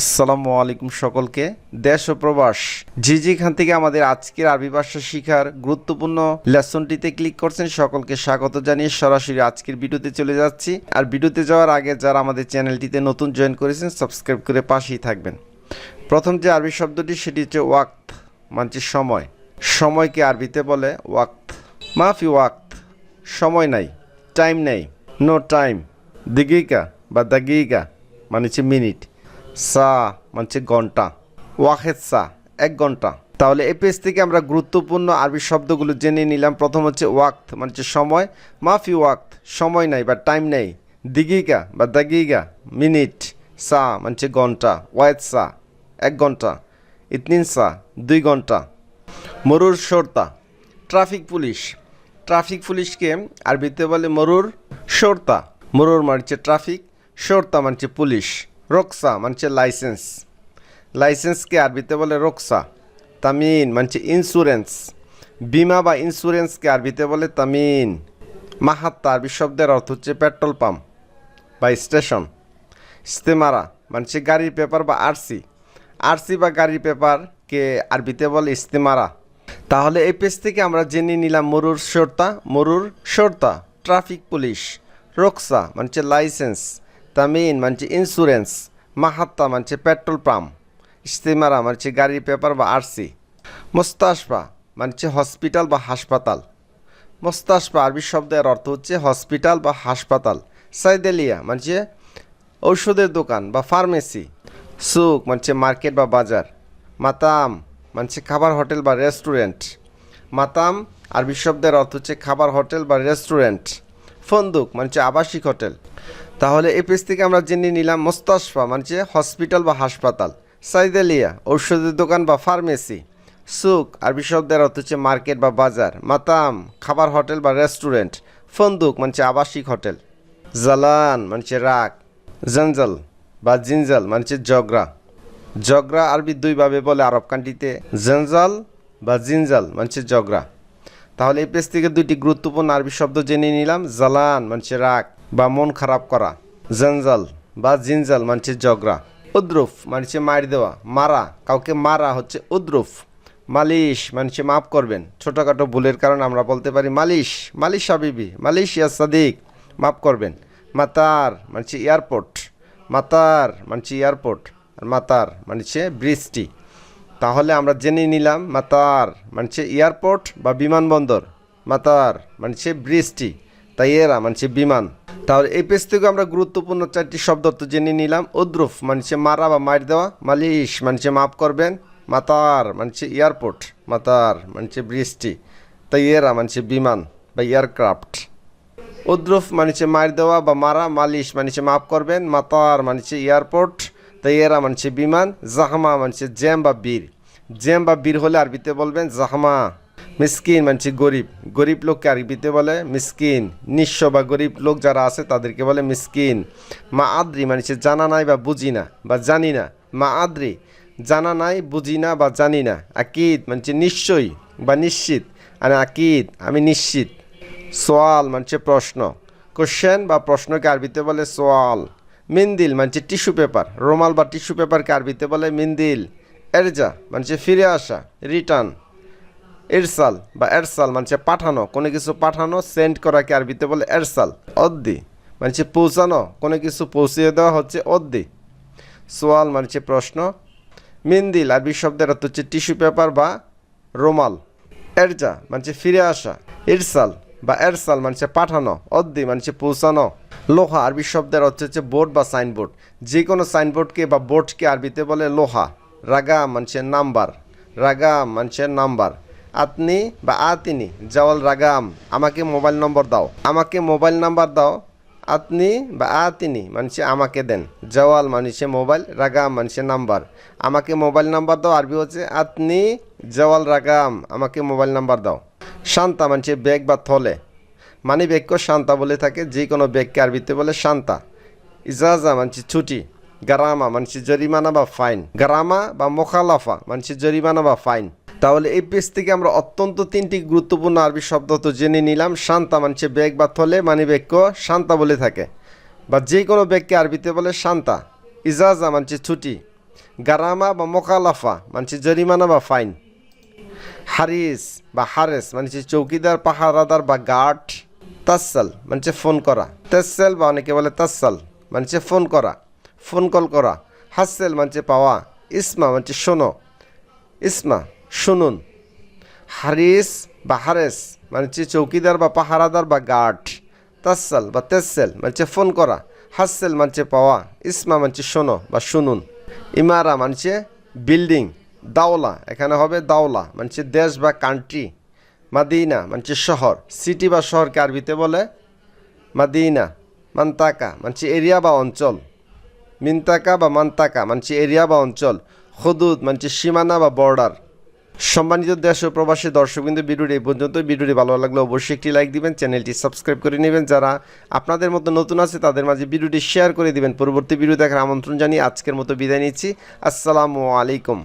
আসসালামু আলাইকুম সকলকে। দেশ ও প্রবাস। জি যেখান থেকে আমাদের আজকের আরবি ভাষা শিখার গুরুত্বপূর্ণ লেসনটিতে ক্লিক করছেন। সকলকে স্বাগত জানিয়ে সরাসরি আজকের ভিডিওতে চলে যাচ্ছি। আর ভিডিওতে যাওয়ার আগে যারা আমাদের চ্যানেলটিতে নতুন জয়েন করেছেন, সাবস্ক্রাইব করে পাশেই থাকবেন। প্রথম যে আরবি শব্দটি, সেটি হচ্ছে ওয়াক্ত মানছে সময়। সময়কে আরবিতে বলে ওয়াক্ত। মাফি ওয়াক্ত, সময় নাই, টাইম নেই, নো টাইম, দিগিকা বা দাগিকা মানে হচ্ছে মিনিট। সা মানছে ঘণ্টা। ওয়াহেদ সা, এক ঘণ্টা। তাহলে এই পেজ থেকে আমরা গুরুত্বপূর্ণ আরবি শব্দগুলো জেনে নিলাম। প্রথম হচ্ছে ওয়াক্ত মানে হচ্ছে সময়। মাফি ওয়াক্ত, সময় নাই বা টাইম নেই। দিগিকা বা দাগিগা মিনিট সা মানে হচ্ছে ঘণ্টা। ওয়াহেদ সা, এক ঘণ্টা। ইতনিন সা, দুই ঘণ্টা। মরুর সর্তা ট্রাফিক পুলিশ। ট্রাফিক পুলিশকে আরবিতে বলে মরুর সর্তা মরুর মানছে ট্রাফিক সর্তা মানছে পুলিশ। রক্সা মানছে লাইসেন্স লাইসেন্সকে আরবিতে বলে রক্সা তামিন মানছে ইন্স্যুরেন্স বিমা বা ইন্স্যুরেন্সকে আরবিতে বলে তামিন মাহাত্তা আরবি শব্দের অর্থ হচ্ছে পেট্রোল পাম্প বা স্টেশন ইস্তেমারা মানছে গাড়ির পেপার বা আরসি আরসি বা গাড়ির পেপারকে আরবিতে বলে ইস্তেমারা তাহলে এই পেজ থেকে আমরা জেনে নিলাম মরুর সর্তা মরুর সর্তা ট্রাফিক পুলিশ রক্সা মানছে লাইসেন্স তামিন মানছে ইন্স্যুরেন্স মাহাত্তা মানছে পেট্রোল পাম্প ইস্তেমারা মানছে গাড়ির পেপার বা আরসি মোস্তাশফা মানছে হসপিটাল বা হাসপাতাল মোস্তাশফা আরবি শব্দের অর্থ হচ্ছে হসপিটাল বা হাসপাতাল সাইদেলিয়া মানছে ঔষধের দোকান বা ফার্মেসি সুক মানছে মার্কেট বা বাজার মাতাম মানছে খাবার হোটেল বা রেস্টুরেন্ট মাতাম আরবি শব্দের অর্থ হচ্ছে খাবার হোটেল বা রেস্টুরেন্ট ফন্দুক মানছে আবাসিক হোটেল তাহলে এই পেজ থেকে আমরা জেনে নিলাম মোস্তাশফা মানছে হসপিটাল বা হাসপাতাল। সাইদেলিয়া, ঔষধের দোকান বা ফার্মেসি। সুক আরবি শব্দের অর্থ হচ্ছে মার্কেট বা বাজার। মাতাম, খাবার হোটেল বা রেস্টুরেন্ট। ফন্দুক মানছে আবাসিক হোটেল। জালান মানছে রাগ। জঞ্জল বা জিনজাল মানছে জগরা জগরা আরবি দুইভাবে বলে আরব কান্ট্রিতে। জঞ্জাল বা জিনজাল মানছে জগরা তাহলে এই পেজ থেকে দুইটি গুরুত্বপূর্ণ আরবি শব্দ জেনে নিলাম। জালান, মানছে রাগ, বা মন খারাপ করা। জঞ্জাল বা জিনজাল, মানছে জগরা উদ্রুফ, মানছে মার দেওয়া। মারা, কাউকে মারা হচ্ছে উদ্রুফ। মালিশ মানুষে মাফ করবেন। ছোটোখাটো ভুলের কারণে আমরা বলতে পারি মালিশ মালিশ হাবিবি, মালিশ ইয়া সাদিক, মাফ করবেন। মাতার, মানছে এয়ারপোর্ট। মাতার, মানছে এয়ারপোর্ট। আর মাতার, মানছে বৃষ্টি। তাহলে আমরা জেনে নিলাম মাতার মানছে এয়ারপোর্ট বা বিমানবন্দর মাতার মানছে বৃষ্টি তাই এরা মানছে বিমান তাহলে এই পেজ থেকে আমরা গুরুত্বপূর্ণ চারটি শব্দ তো জেনে নিলাম উদ্রুফ মানছে মারা বা মার দেওয়া মালিশ মানছে মাফ করবেন মাতার মানছে এয়ারপোর্ট মাতার মানছে বৃষ্টি তাই এরা মানছে বিমান বা এয়ারক্রাফট উদ্রুফ মানছে মার দেওয়া বা মারা মালিশ মানছে মাফ করবেন মাতার মানছে এয়ারপোর্ট তাই এরা মানছে বিমান, জাহামা মানছে জ্যাম বা বীর। জ্যাম বা বীর হলে আরবিতে বলবেন জাহামা। মিসকিন মানছে গরিব। গরিব লোককে আরবিতে বলে মিসকিন। নিঃস্ব বা গরিব লোক যারা আছে তাদেরকে বলে মিসকিন। মা আদ্রি মানছে জানা নাই বা বুঝি না বা জানি না। মা আদ্রি, জানা নাই, বুঝি না বা জানি না। আকিদ মানছে নিশ্চয়ই বা নিশ্চিত। আর আকিদ, আমি নিশ্চিত। সোয়াল মানছে প্রশ্ন। কোশ্চেন বা প্রশ্নকে আরবিতে বলে সোয়াল। মিন্দিল মানছে টিস্যু পেপার, রোমাল বা টিস্যু পেপারকে আরবিতে বলে মিন্দিল। এরজা মানছে ফিরে আসা, রিটার্ন। এরসাল বা এরসাল মানছে পাঠানো, কোনো কিছু পাঠানো, সেন্ড করাকে আরবিতে বলে এরসাল, অদ্দি। মানছে পৌঁছানো, কোনো কিছু পৌঁছিয়ে দেওয়া হচ্ছে অদ্দি। সোয়াল মানছে প্রশ্ন, মিন্দিল, আরবি শব্দের অর্থ হচ্ছে টিস্যু পেপার বা রোমাল। এরজা মানছে ফিরে আসা ইরসাল বা এরসাল মানছে পাঠানো, অদ্দি মানছে পৌঁছানো। লোহা আরবি শব্দের অর্থ হচ্ছে বোর্ড বা সাইনবোর্ড। যে কোনো সাইনবোর্ডকে বা বোর্ডকে আরবিতে বলে লোহা। রাগা মানছে নাম্বার। রাগাম মানছে নাম্বার। আপনি বা আতিনি, জাওয়াল রাগাম, আমাকে মোবাইল নম্বর দাও। আমাকে মোবাইল নাম্বার দাও। আপনি বা আতিনি মানুষে আমাকে দেন। জওয়াল মানুষে মোবাইল রাগাম মানুষে নাম্বার। আমাকে মোবাইল নাম্বার দাও, আরবি হচ্ছে আপনি জওয়াল রাগাম, আমাকে মোবাইল নাম্বার দাও। শান্তা মানুষে ব্যাগ বা থলে। মানে ব্যাগকে শান্তা বলে থাকে, যে কোনো ব্যাগকে আরবিতে বলে শান্তা। ইজাজা মানছি ছুটি, গারামা মানছি জরিমানা বা ফাইন। গারামা বা মোখালাফা মানছি জরিমানা বা ফাইন। তাহলে এই পেজ থেকে আমরা অত্যন্ত তিনটি গুরুত্বপূর্ণ আরবি শব্দ তো জেনে নিলাম, শান্তা মানছে ব্যাগ বা থলে মানে ব্যাগকে শান্তা বলে থাকে। বা যে কোনো ব্যাগকে আরবিতে বলে শান্তা। ইজাজা মানছে ছুটি, গারামা বা মোকালাফা মানে জরিমানা বা ফাইন। হারিস বা হারেস মানে হচ্ছে চৌকিদার, পাহারাদার বা গার্ড। তাসাল মানে ফোন করা তেসাল বা অনেকে বলে তাসাল মানে ফোন করা ফোন কল করা হাসেল মানে পাওয়া ইসমা মানে শোনো ইসমা শুনুন হারিস বা হারেস মানে চৌকিদার বা পাহারাদার বা গার্ড তাসাল বা তেসেল মানে ফোন করা হাসেল মানে পাওয়া ইসমা মানে শোনো বা শুনুন ইমারা মানে বিল্ডিং দাওলা এখানে হবে দাওলা মানে দেশ বা কান্ট্রি মাদিনা মানে হচ্ছে শহর। সিটি বা শহরকে আরবিতে বলে মাদিনা, মান্তাকা মানে হচ্ছে এরিয়া বা অঞ্চল। মিন্তাকা বা মান্তাকা মানে হচ্ছে এরিয়া বা অঞ্চল। হদুদ মানে হচ্ছে সীমানা বা বর্ডার সম্মানিত দেশ ও প্রবাসী দর্শকবিন্দু, ভিডিওটি এই পর্যন্ত ভিডিওটি ভালো লাগলে অবশ্যই একটি লাইক দিবেন, চ্যানেলটি সাবস্ক্রাইব করে নেবেন। যারা আপনাদের মতো নতুন আছে, তাদের মাঝে ভিডিওটি শেয়ার করে দিবেন। পরবর্তী ভিডিও দেখার আমন্ত্রণ জানিয়ে আজকের মতো বিদায় নিচ্ছি। আসসালামু আলাইকুম।